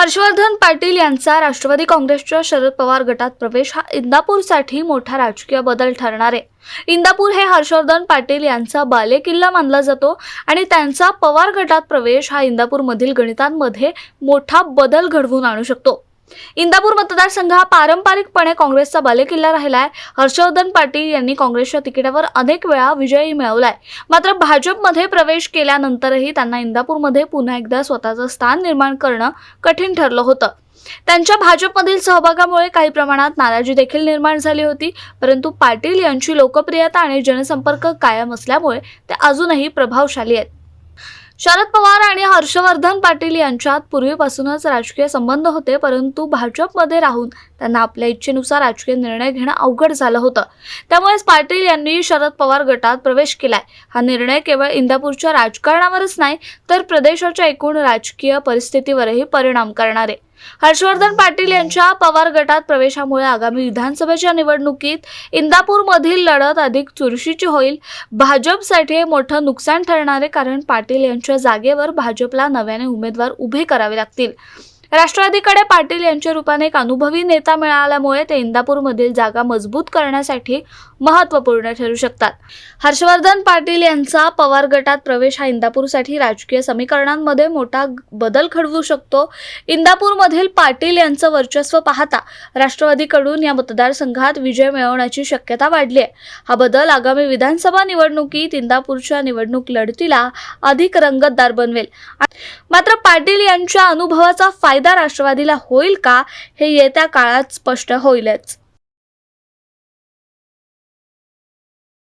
हर्षवर्धन पाटील यांचा राष्ट्रवादी काँग्रेसच्या शरद पवार गटात प्रवेश हा इंदापूरसाठी मोठा राजकीय बदल ठरणार आहे. इंदापूर हे हर्षवर्धन पाटील यांचा बालेकिल्ला मानला जातो आणि त्यांचा पवार गटात प्रवेश हा इंदापूरमधील गणितांमध्ये मोठा बदल घडवून आणू शकतो. इंदापूर मतदारसंघ हा पारंपरिकपणे काँग्रेसचा बालेकिल्ला राहिलाय. हर्षवर्धन पाटील यांनी काँग्रेसच्या तिकिटावर अनेक वेळा विजयही मिळवलाय. मात्र भाजपमध्ये प्रवेश केल्यानंतरही त्यांना इंदापूरमध्ये पुन्हा एकदा स्वतःचं स्थान निर्माण करणं कठीण ठरलं होतं. त्यांच्या भाजपमधील सहभागामुळे काही प्रमाणात नाराजी देखील निर्माण झाली होती. परंतु पाटील यांची लोकप्रियता आणि जनसंपर्क कायम असल्यामुळे ते अजूनही प्रभावशाली आहेत. शरद पवार आणि हर्षवर्धन पाटील यांच्यात पूर्वीपासूनच राजकीय संबंध होते परंतु भाजपमध्ये राहून त्यांना आपल्या इच्छेनुसार राजकीय निर्णय घेणं अवघड झालं होतं. त्यामुळेच पाटील यांनी शरद पवार गटात प्रवेश केलाय. हा निर्णय केवळ इंदापूरच्या राजकारणावरच नाही तर प्रदेशाच्या एकूण राजकीय परिस्थितीवरही परिणाम करणार. आहे हर्षवर्धन पाटील यांच्या पवार गटात प्रवेशामुळे आगामी विधानसभेच्या निवडणुकीत इंदापूरमधील लढत अधिक चुरशीची होईल. भाजपसाठी हे मोठं नुकसान ठरणार आहे कारण पाटील यांच्या जागेवर भाजपला नव्याने उमेदवार उभे करावे लागतील. राष्ट्रवादीकडे पाटील यांच्या रूपाने एक अनुभवी नेता मिळाल्यामुळे ते इंदापूरमधील जागा मजबूत करण्यासाठी महत्त्वपूर्ण ठरू शकतात. हर्षवर्धन पाटील यांचा पवार गटात प्रवेश हा इंदापूरसाठी राजकीय समीकरणांमध्ये मोठा बदल घडवू शकतो. इंदापूरमधील पाटील यांचं वर्चस्व पाहता राष्ट्रवादीकडून या मतदारसंघात विजय मिळवण्याची शक्यता वाढली आहे हा बदल आगामी विधानसभा निवडणुकीत इंदापूरच्या निवडणूक लढतीला अधिक रंगतदार बनवेल. मात्र पाटील यांच्या अनुभवाचा फायदा राष्ट्रवादीला होईल का हे येत्या काळात स्पष्ट होईलच.